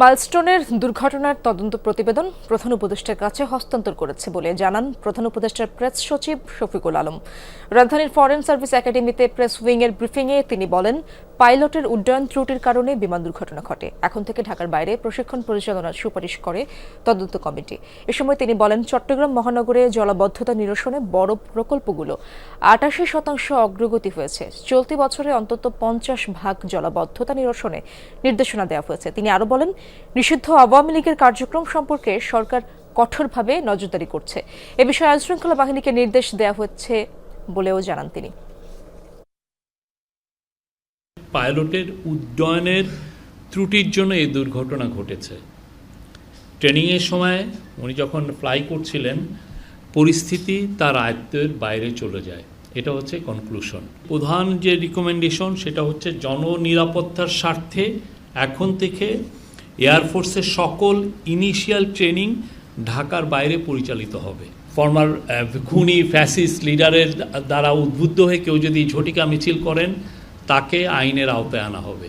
মাইলস্টোনের দুর্ঘটনার তদন্ত প্রতিবেদন প্রধান উপদেষ্টার কাছে হস্তান্তর করেছে বলে জানান প্রধান উপদেষ্টার প্রেস সচিব শফিকুল আলম। রাজধানীর ফরেন সার্ভিস একাডেমিতে প্রেস উইংয়ের ব্রিফিংয়ে তিনি বলেন পাইলটের উড্ডয়ন ত্রুটির কারণে বিমান দুর্ঘটনা ঘটে। এখন থেকে ঢাকার বাইরে প্রশিক্ষণ পরিচালনার সুপারিশ করে তদন্ত কমিটি। এ সময় তিনি বলেন, চট্টগ্রাম মহানগরে জলাবদ্ধতা নিরসনে বড় প্রকল্পগুলো আটাশি শতাংশ অগ্রগতি হয়েছে। চলতি বছরে অন্তত পঞ্চাশ ভাগ জলাবদ্ধতা নিরসনে নির্দেশনা দেওয়া হয়েছে। তিনি আরও বলেন, নিষিদ্ধ আওয়ামী লীগের কার্যক্রম সম্পর্কে সরকার কঠোরভাবে নজরদারি করছে। এ বিষয়ে আইনশৃঙ্খলা বাহিনীকে নির্দেশ দেওয়া হচ্ছে বলেও জানান তিনি। পাইলটের উড্ডয়নের ত্রুটির জন্য এই দুর্ঘটনা ঘটেছে। ট্রেনিংয়ের সময় উনি যখন ফ্লাই করছিলেন, পরিস্থিতি তার আয়ত্তের বাইরে চলে যায়। এটা হচ্ছে কনক্লুশন প্রধান যে রিকমেন্ডেশন সেটা হচ্ছে জননিরাপত্তার স্বার্থে এখন থেকে এয়ারফোর্সের সকল ইনিশিয়াল ট্রেনিং ঢাকার বাইরে পরিচালিত হবে। ফর্মার খুনি ফ্যাসিস্ট লিডারের দ্বারা উদ্বুদ্ধ হয়ে কেউ যদি ঝটিকা মিছিল করেন তাকে আইনের আওতায় আনা হবে।